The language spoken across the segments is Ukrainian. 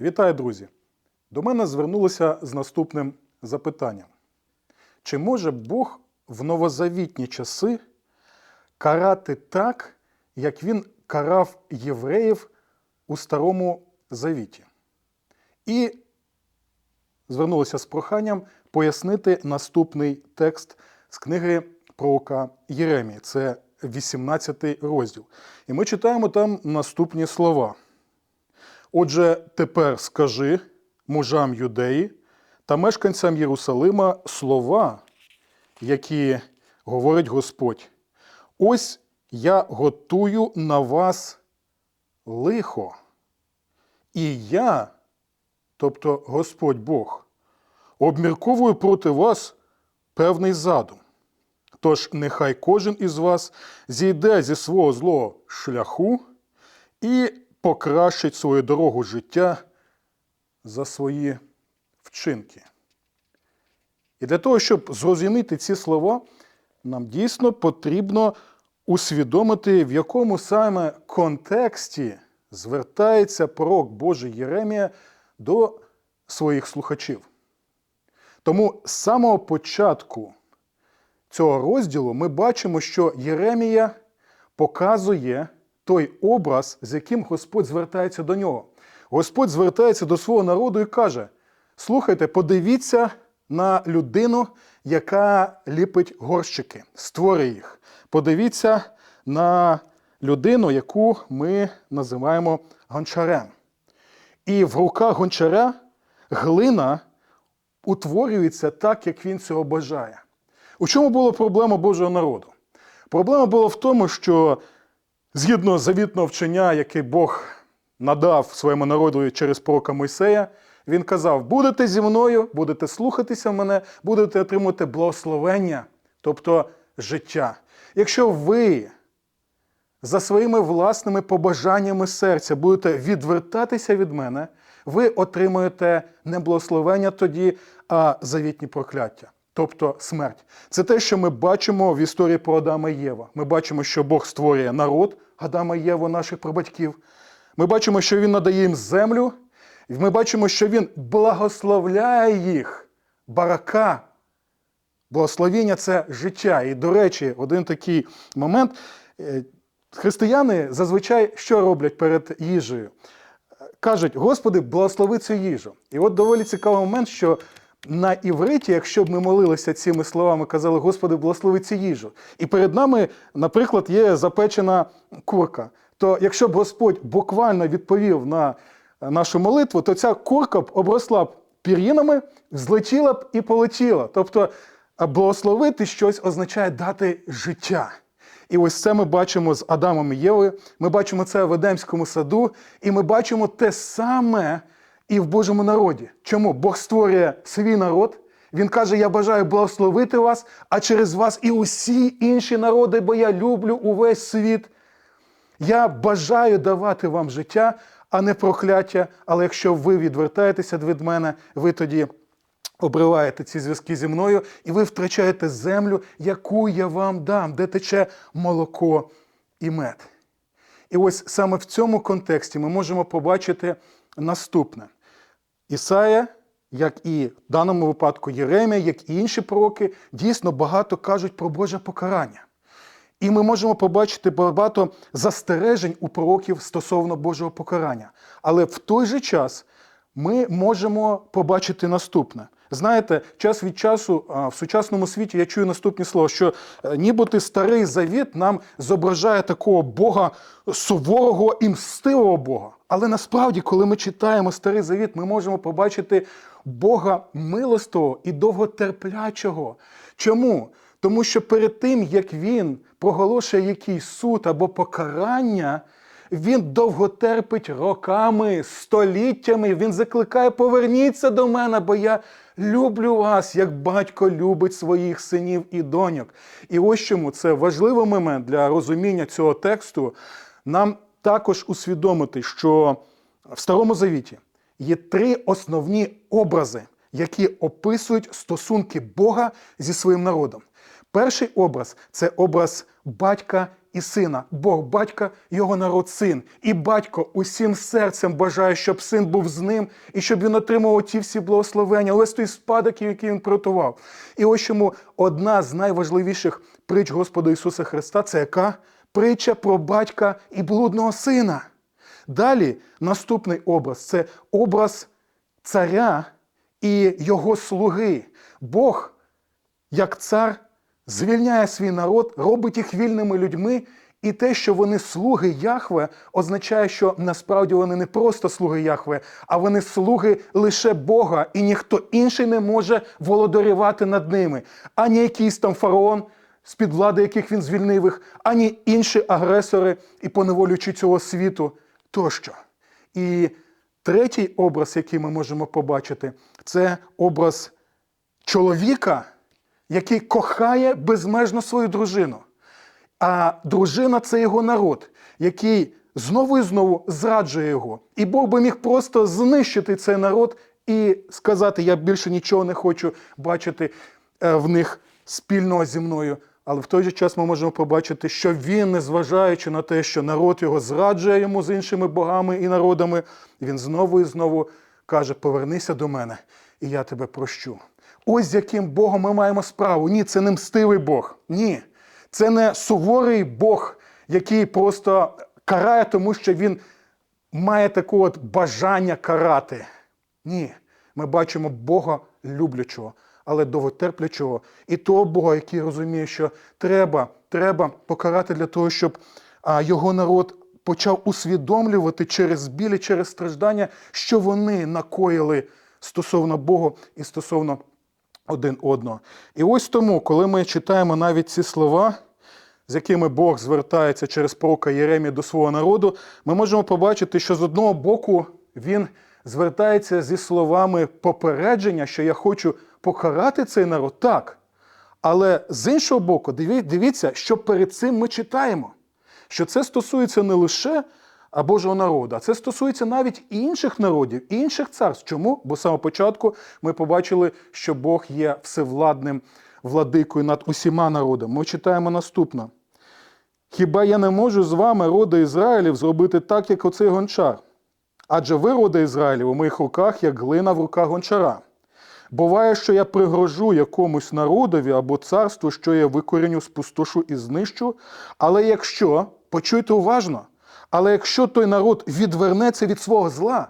Вітаю, друзі! До мене звернулися з наступним запитанням: чи може Бог в новозавітні часи карати так, як він карав євреїв у Старому Завіті? І звернулися з проханням пояснити наступний текст з книги пророка Єремії. Це 18 розділ. І ми читаємо там наступні слова. Отже, тепер скажи мужам юдеї та мешканцям Єрусалима слова, які говорить Господь. Ось я готую на вас лихо. І я, тобто Господь Бог, обмірковую проти вас певний задум. Тож нехай кожен із вас зійде зі свого злого шляху і покращить свою дорогу життя за свої вчинки. І для того, щоб зрозуміти ці слова, нам дійсно потрібно усвідомити, в якому саме контексті звертається пророк Божий Єремія до своїх слухачів. Тому з самого початку цього розділу ми бачимо, що Єремія показує той образ, з яким Господь звертається до нього. Господь звертається до свого народу і каже: слухайте, подивіться на людину, яка ліпить горщики, створює їх. Подивіться на людину, яку ми називаємо гончарем. І в руках гончаря глина утворюється так, як він цього бажає. У чому була проблема Божого народу? Проблема була в тому, що згідно завітного вчення, яке Бог надав своєму народу через пророка Мойсея, він казав: будете зі мною, будете слухатися мене, будете отримувати благословення, тобто життя. Якщо ви за своїми власними побажаннями серця будете відвертатися від мене, ви отримуєте не благословення тоді, а завітні прокляття. Тобто смерть. Це те, що ми бачимо в історії про Адама і Єва. Ми бачимо, що Бог створює народ Адама і Єву, наших прабатьків. Ми бачимо, що Він надає їм землю. І ми бачимо, що Він благословляє їх. Барака. Благословіння це життя. І, до речі, один такий момент. Е, Християни зазвичай що роблять перед їжею? Кажуть, Господи, благослови цю їжу. І от доволі цікавий момент, що на івриті, якщо б ми молилися цими словами, казали, Господи, благослови цю їжу. І перед нами, наприклад, є запечена курка. То якщо б Господь буквально відповів на нашу молитву, то ця курка б обросла б пір'їнами, злетіла б і полетіла. Тобто благословити щось означає дати життя. І ось це ми бачимо з Адамом і Євою. Ми бачимо це в Едемському саду, і ми бачимо те саме і в Божому народі. Чому? Бог створює свій народ. Він каже: Я бажаю благословити вас, а через вас і усі інші народи, бо я люблю увесь світ. Я бажаю давати вам життя, а не прокляття. Але якщо ви відвертаєтеся від мене, ви тоді обриваєте ці зв'язки зі мною, і ви втрачаєте землю, яку я вам дам, де тече молоко і мед. І ось саме в цьому контексті ми можемо побачити наступне: Ісая, як і в даному випадку Єремія, як і інші пророки, дійсно багато кажуть про Боже покарання. І ми можемо побачити багато застережень у пророків стосовно Божого покарання. Але в той же час ми можемо побачити наступне. Знаєте, час від часу в сучасному світі я чую наступні слова, що е, нібито старий завіт нам зображає такого Бога суворого і мстивого Бога. Але насправді, коли ми читаємо старий завіт, ми можемо побачити Бога милостивого і довготерплячого. Чому? Тому що перед тим, як він проголошує якийсь суд або покарання, він довго терпить роками, століттями. Він закликає: поверніться до мене, бо я люблю вас, як батько любить своїх синів і доньок. І ось чому це важливий момент для розуміння цього тексту. Нам також усвідомити, що в Старому Завіті є три основні образи, які описують стосунки Бога зі своїм народом. Перший образ це образ батька і сина. Бог батька, його народ син. І батько усім серцем бажає, щоб син був з ним і щоб він отримував ті всі благословення, весь той спадок, який він приготував. І ось чому одна з найважливіших притч Господа Ісуса Христа це яка? Притча про батька і блудного сина. Далі наступний образ це образ царя і його слуги. Бог, як цар, звільняє свій народ, робить їх вільними людьми. І те, що вони слуги Яхве, означає, що насправді вони не просто слуги Яхве, а вони слуги лише Бога, і ніхто інший не може володарювати над ними, ані якийсь там фараон, з-під влади яких він звільнив їх, ані інші агресори і поневолюючи цього світу тощо. І третій образ, який ми можемо побачити, це образ чоловіка, який кохає безмежно свою дружину. А дружина це його народ, який знову і знову зраджує його. І Бог би міг просто знищити цей народ і сказати: Я більше нічого не хочу бачити е, в них спільного зі мною. Але в той же час ми можемо побачити, що він, незважаючи на те, що народ його зраджує йому з іншими богами і народами, він знову і знову каже: Повернися до мене, і я тебе прощу. Ось з яким Богом ми маємо справу. Ні, це не мстивий Бог. Ні. Це не суворий Бог, який просто карає, тому що він має таке от бажання карати. Ні. Ми бачимо Бога люблячого, але довготерплячого. І того Бога, який розуміє, що треба, треба покарати для того, щоб його народ почав усвідомлювати через білі, через страждання, що вони накоїли стосовно Бога і стосовно один одного. І ось тому, коли ми читаємо навіть ці слова, з якими Бог звертається через пророка Єремія до свого народу, ми можемо побачити, що з одного боку він звертається зі словами попередження, що я хочу покарати цей народ так. Але з іншого боку, дивіться, що перед цим ми читаємо, що це стосується не лише а, Божого народу, а це стосується навіть інших народів, інших царств. Чому? Бо з початку ми побачили, що Бог є всевладним владикою над усіма народами. Ми читаємо наступне. Хіба я не можу з вами, рода Ізраїлів, зробити так, як оцей гончар? Адже ви, рода Ізраїлів, у моїх руках, як глина в руках гончара. Буває, що я пригрожу якомусь народові або царству, що я викоріню, спустошу і знищу. Але якщо, почуйте уважно, але якщо той народ відвернеться від свого зла,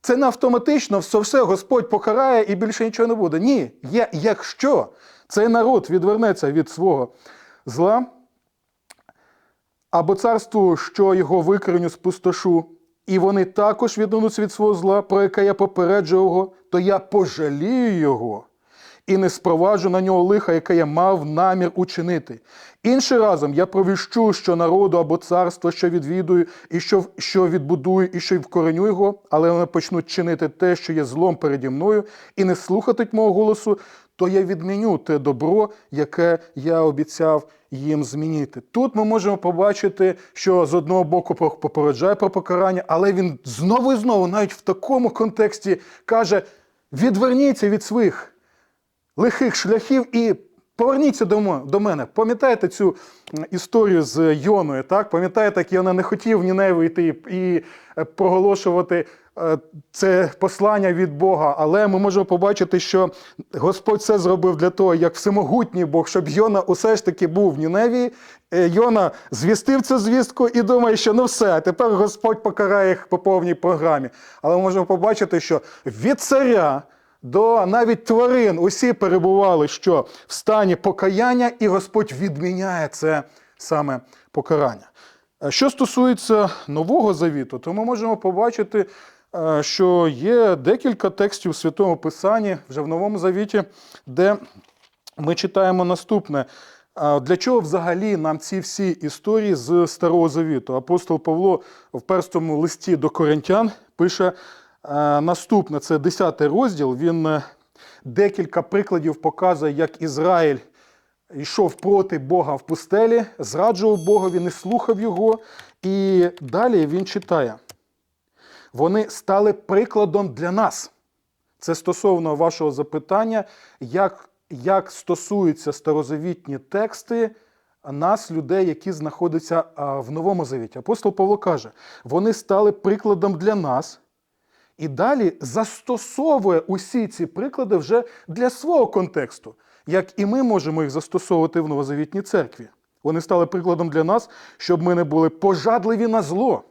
це не автоматично все, все Господь покарає і більше нічого не буде. Ні, є, якщо цей народ відвернеться від свого зла, або царству, що його викореню спустошу, і вони також відвернуться від свого зла, про яке я попереджую його, то я пожалію його і не спроваджу на нього лиха, яке я мав намір учинити. Інший разом я провіщу, що народу або царство, що відвідую, і що, що відбудую, і що вкореню його, але вони почнуть чинити те, що є злом переді мною, і не слухатимуть мого голосу, то я відміню те добро, яке я обіцяв їм змінити. Тут ми можемо побачити, що з одного боку попереджає про покарання, але він знову і знову, навіть в такому контексті, каже: відверніться від своїх лихих шляхів і поверніться до мене. Пам'ятаєте цю історію з Йоною? Так? Пам'ятаєте, як Йона не хотів в Ніневу йти і е, проголошувати е, це послання від Бога. Але ми можемо побачити, що Господь це зробив для того, як всемогутній Бог, щоб Йона усе ж таки був в Ніневії. Е, Йона звістив цю звістку і думає, що ну все, тепер Господь покарає їх по повній програмі. Але ми можемо побачити, що від царя до навіть тварин усі перебували, що в стані покаяння, і Господь відміняє це саме покарання. Е, Що стосується Нового Завіту, то ми можемо побачити, е, що є декілька текстів у Святому Писанні вже в Новому Завіті, де ми читаємо наступне. Для чого взагалі нам ці всі історії з Старого Завіту? Апостол Павло в першому листі до Коринтян пише е, наступне: це 10 розділ. Він е, декілька прикладів показує, як Ізраїль йшов проти Бога в пустелі, зраджував Богові, не слухав його. І далі він читає: вони стали прикладом для нас. Це стосовно вашого запитання, як, як стосуються старозавітні тексти нас, людей, які знаходяться в Новому Завіті. Апостол Павло каже, вони стали прикладом для нас. І далі застосовує усі ці приклади вже для свого контексту, як і ми можемо їх застосовувати в Новозавітній церкві. Вони стали прикладом для нас, щоб ми не були пожадливі на зло.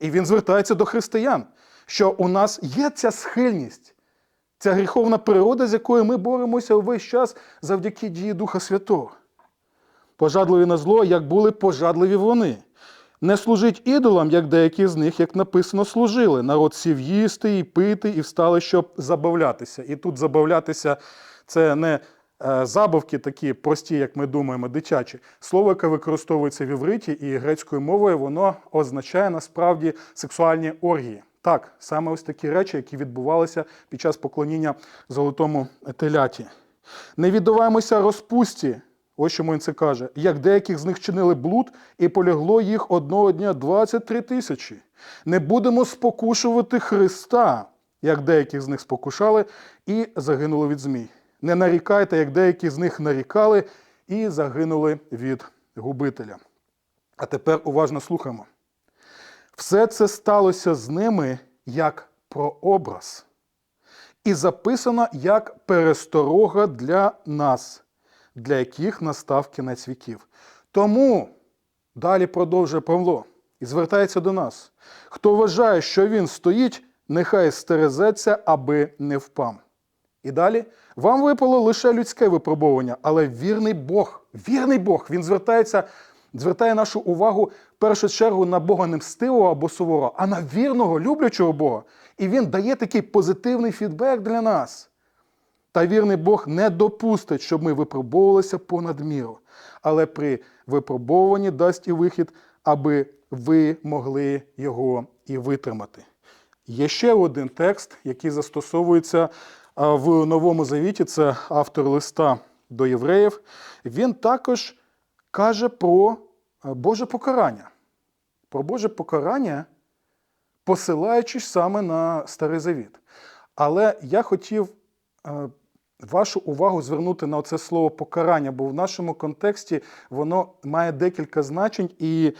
І він звертається до християн, що у нас є ця схильність, ця гріховна природа, з якою ми боремося увесь час завдяки дії Духа Святого. Пожадливі на зло, як були пожадливі вони. Не служить ідолам, як деякі з них, як написано, служили. Народ сів їсти і пити, і встали, щоб забавлятися. І тут забавлятися це не е, забавки такі прості, як ми думаємо, дитячі. Слово, яке використовується в івриті і грецькою мовою, воно означає насправді сексуальні оргії. Так, саме ось такі речі, які відбувалися під час поклоніння золотому теляті. Не віддаваємося розпусті, ось чому він це каже, як деяких з них чинили блуд, і полягло їх одного дня 23 тисячі. Не будемо спокушувати Христа, як деяких з них спокушали, і загинули від змій. Не нарікайте, як деякі з них нарікали, і загинули від губителя. А тепер уважно слухаємо. Все це сталося з ними як прообраз, і записано як пересторога для нас, для яких настав кінець віків. Тому далі продовжує Павло і звертається до нас. Хто вважає, що він стоїть, нехай стерезеться, аби не впав. І далі вам випало лише людське випробування, але вірний Бог, вірний Бог, він звертається, звертає нашу увагу в першу чергу на Бога не мстивого або суворого, а на вірного, люблячого Бога. І він дає такий позитивний фідбек для нас. Та вірний Бог не допустить, щоб ми випробовувалися понад міру, але при випробовуванні дасть і вихід, аби ви могли його і витримати. Є ще один текст, який застосовується в Новому Завіті, це автор листа до євреїв. Він також каже про Боже покарання. Про Боже покарання, посилаючись саме на Старий Завіт. Але я хотів е, вашу увагу звернути на це слово покарання, бо в нашому контексті воно має декілька значень, і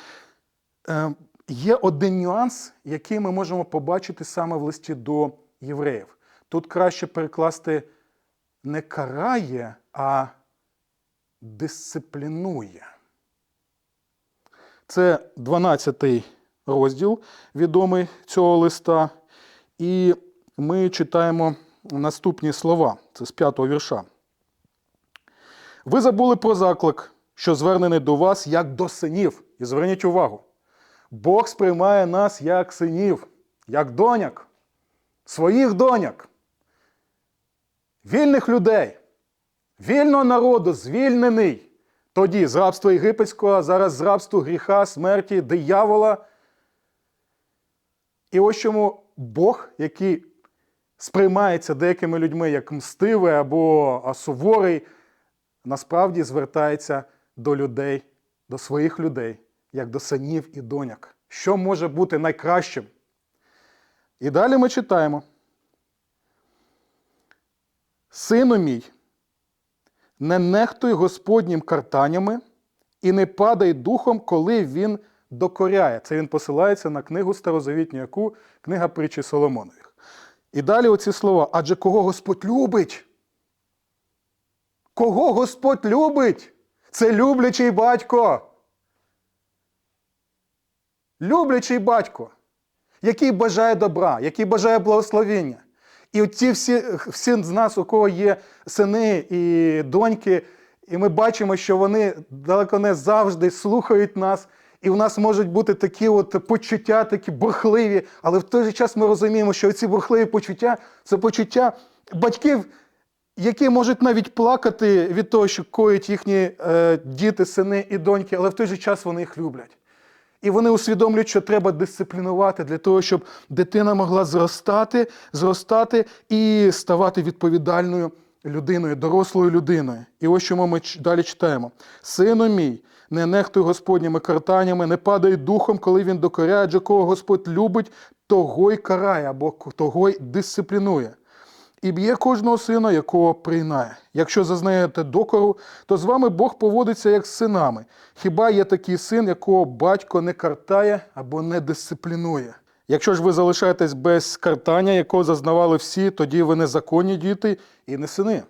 е, є один нюанс, який ми можемо побачити саме в листі до євреїв. Тут краще перекласти не карає, а дисциплінує. Це 12 розділ відомий цього листа. І ми читаємо наступні слова. Це з п'ятого вірша. Ви забули про заклик, що звернений до вас як до синів. І зверніть увагу. Бог сприймає нас як синів, як доняк, своїх доняк, вільних людей, вільного народу, звільнений. Тоді з рабства єгипетського, а зараз з рабства гріха, смерті, диявола. І ось чому Бог, який сприймається деякими людьми як мстивий або суворий, насправді звертається до людей, до своїх людей, як до синів і доняк. Що може бути найкращим? І далі ми читаємо. Сину мій, не нехтуй Господнім картаннями і не падай духом, коли він докоряє. Це він посилається на книгу старозавітню, яку книга притчі Соломонових. І далі оці слова. Адже кого Господь любить? Кого Господь любить? Це люблячий батько. Люблячий батько, який бажає добра, який бажає благословення. І от ці всі, всі з нас, у кого є сини і доньки, і ми бачимо, що вони далеко не завжди слухають нас, і в нас можуть бути такі от почуття, такі бурхливі, але в той же час ми розуміємо, що ці бурхливі почуття це почуття батьків, які можуть навіть плакати від того, що коють їхні е, діти, сини і доньки, але в той же час вони їх люблять. І вони усвідомлюють, що треба дисциплінувати для того, щоб дитина могла зростати, зростати і ставати відповідальною людиною, дорослою людиною. І ось чому ми далі читаємо: Сину мій, не нехтуй Господніми картаннями, не падай духом, коли він докоряє, адже кого Господь любить, того й карає, або того й дисциплінує. і б'є кожного сина, якого прийнає. Якщо зазнаєте докору, то з вами Бог поводиться як з синами. Хіба є такий син, якого батько не картає або не дисциплінує? Якщо ж ви залишаєтесь без картання, якого зазнавали всі, тоді ви незаконні діти і не сини.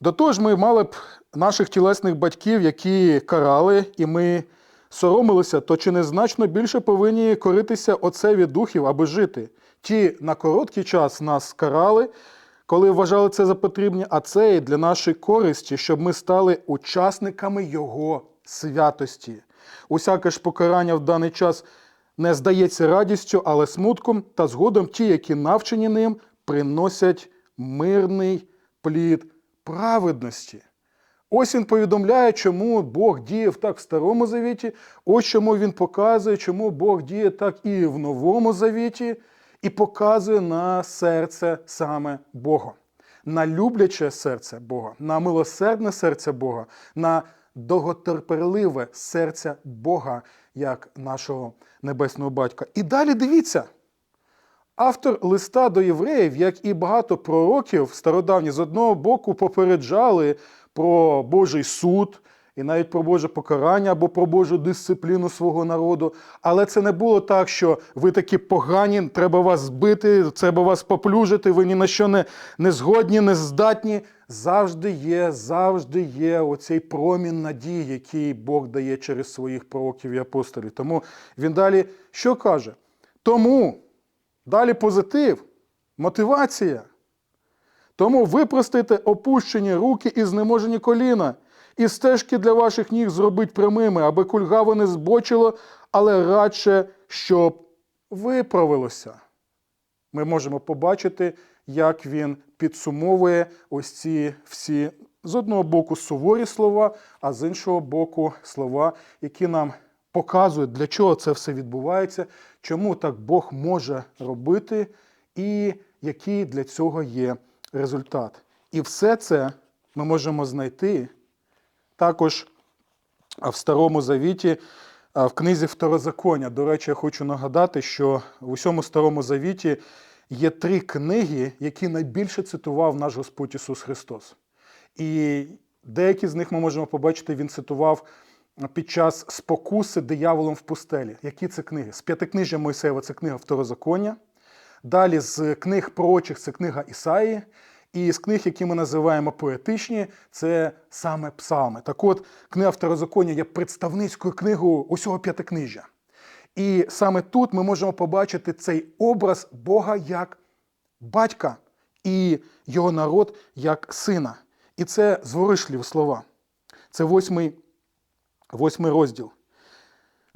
До того ж, ми мали б наших тілесних батьків, які карали, і ми соромилися, то чи не значно більше повинні коритися отцеві духів, аби жити. Ті на короткий час нас карали, коли вважали це за потрібне, а це і для нашої користі, щоб ми стали учасниками Його святості. Усяке ж покарання в даний час не здається радістю, але смутком, та згодом ті, які навчені ним, приносять мирний плід праведності. Ось він повідомляє, чому Бог діяв так в Старому Завіті, ось чому він показує, чому Бог діє так і в Новому Завіті, і показує на серце саме Бога, на любляче серце Бога, на милосердне серце Бога, на довготерпеливе серце Бога, як нашого небесного батька. І далі дивіться. Автор листа до євреїв, як і багато пророків стародавні, з одного боку попереджали про Божий суд і навіть про Боже покарання або про Божу дисципліну свого народу. Але це не було так, що ви такі погані, треба вас збити, треба вас поплюжити, ви ні на що не, не згодні, не здатні. Завжди є, завжди є оцей промін надії, який Бог дає через своїх пророків і апостолів. Тому він далі що каже? Тому. Далі позитив, мотивація. Тому випростите опущені руки і знеможені коліна, і стежки для ваших ніг зробить прямими, аби кульгаво не збочило, але радше, щоб виправилося. Ми можемо побачити, як він підсумовує ось ці всі з одного боку суворі слова, а з іншого боку слова, які нам показують, для чого це все відбувається, чому так Бог може робити, і який для цього є результат. І все це ми можемо знайти також в Старому Завіті, в книзі Второзаконня. До речі, я хочу нагадати, що в усьому Старому Завіті є три книги, які найбільше цитував наш Господь Ісус Христос. І деякі з них ми можемо побачити, він цитував під час спокуси дияволом в пустелі. Які це книги? З п'ятикнижжя Мойсеєва це книга Второзаконня. Далі з книг пророчих це книга Ісаї. І з книг, які ми називаємо поетичні, це саме псалми. Так от, книга Второзаконня є представницькою книгою усього п'ятикнижжя. І саме тут ми можемо побачити цей образ Бога як батька і його народ як сина. І це зворишливі слова. Це восьмий, восьмий розділ.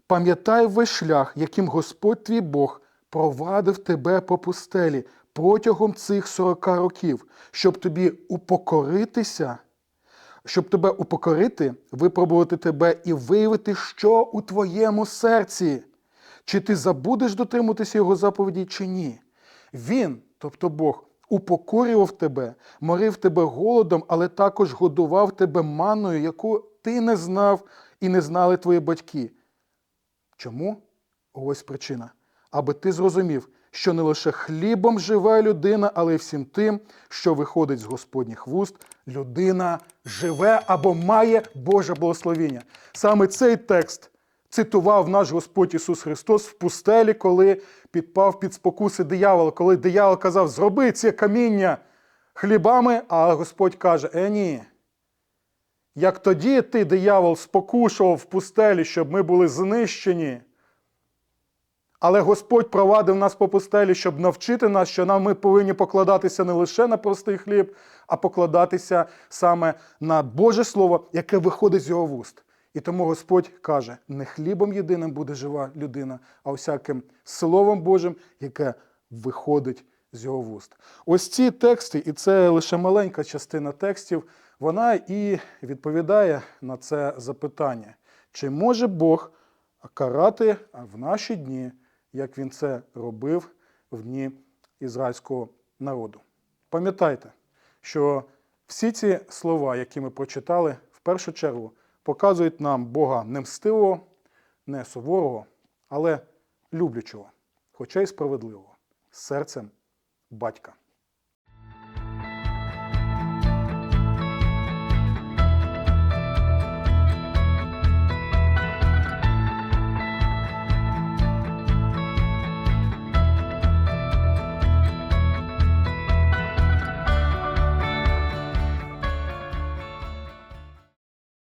Пам'ятай весь шлях, яким Господь твій Бог провадив тебе по пустелі протягом цих 40 років, щоб тобі упокоритися, щоб тебе упокорити, випробувати тебе і виявити, що у твоєму серці. Чи ти забудеш дотримуватися його заповіді, чи ні? Він, тобто Бог, упокорював тебе, морив тебе голодом, але також годував тебе манною, яку ти не знав і не знали твої батьки. Чому? Ось причина. Аби ти зрозумів, що не лише хлібом живе людина, але й всім тим, що виходить з Господніх вуст, людина живе або має Боже благословіння. Саме цей текст цитував наш Господь Ісус Христос в пустелі, коли підпав під спокуси диявола, коли диявол казав, зроби це каміння хлібами, а Господь каже, е ні. Як тоді ти, диявол, спокушував в пустелі, щоб ми були знищені. Але Господь провадив нас по пустелі, щоб навчити нас, що нам ми повинні покладатися не лише на простий хліб, а покладатися саме на Боже Слово, яке виходить з його вуст. І тому Господь каже: не хлібом єдиним буде жива людина, а усяким Словом Божим, яке виходить з його вуст. Ось ці тексти, і це лише маленька частина текстів, вона і відповідає на це запитання: чи може Бог карати в наші дні, як він це робив в дні ізраїльського народу? Пам'ятайте, що всі ці слова, які ми прочитали, в першу чергу показують нам Бога не мстивого, не суворого, але люблячого, хоча й справедливого, серцем батька.